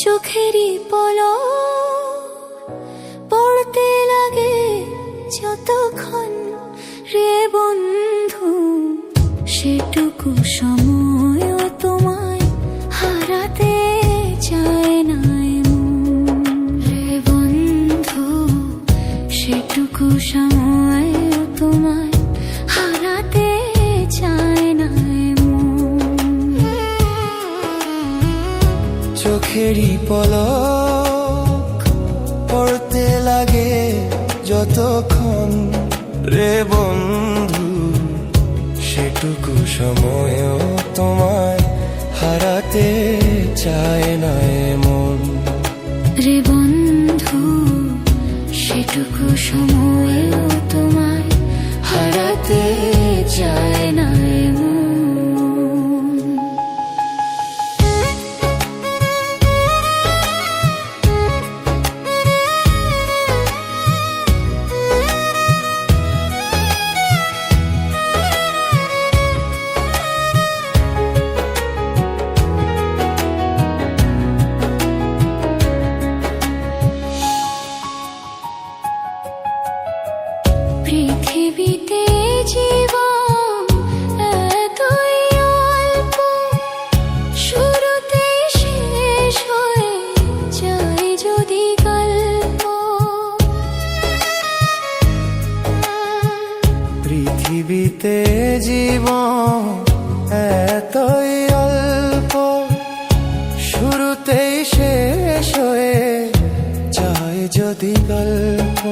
চোখেরই পল পড়তে লাগে যতক্ষণ রে বন্ধু সময় তোমায় হারাতে চায় না। রে বন্ধু সেটুকু সময় তোমায় হারাতে চায় না চোখেরই পলক পড়তে লাগে যতক্ষণ রে বন্ধু সেটুকু সময়ও তোমায় হারাতে চায় না এমন। রে বন্ধু সেটুকু সময়ও পৃথিবীতে জীবন এতই অল্প, শুরুতেই শেষ হয়ে যায় যদি গল্প।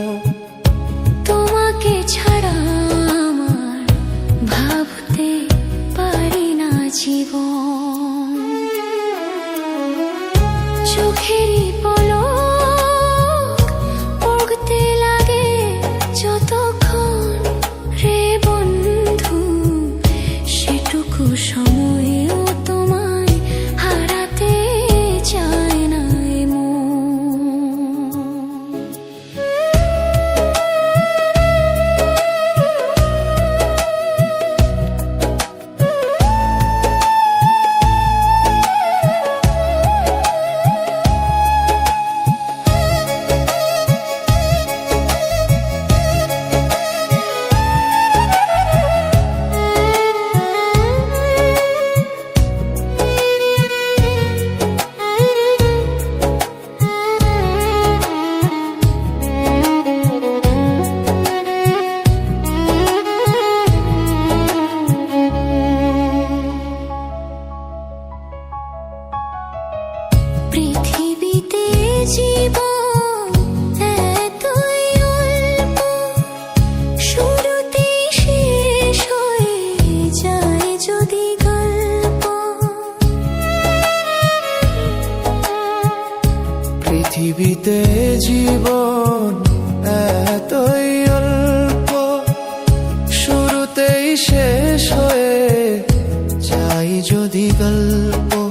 তোমাকে ছাড়া আমার ভাবতে পারি না জীবন। চোখেরই পৃথিবীতে জীবন শেষ হয়ে যায় যদি গল্প। পৃথিবীতে অল্প। শুরুতেই শেষ হয়ে যাই যদি গল্প।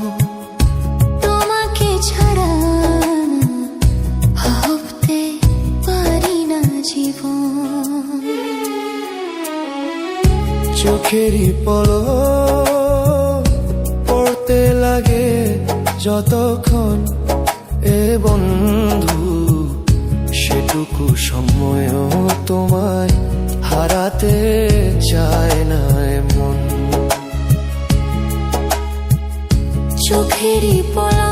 চোখেরই পল পড়তে লাগে যতক্ষণ এ বন্ধু। সেটুকু সময়ও তোমায় হারাতে চায় না এমন। চোখেরই পলক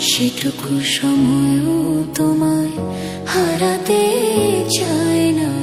সেটুকু সময়ও তোমায় হারাতে চায় না।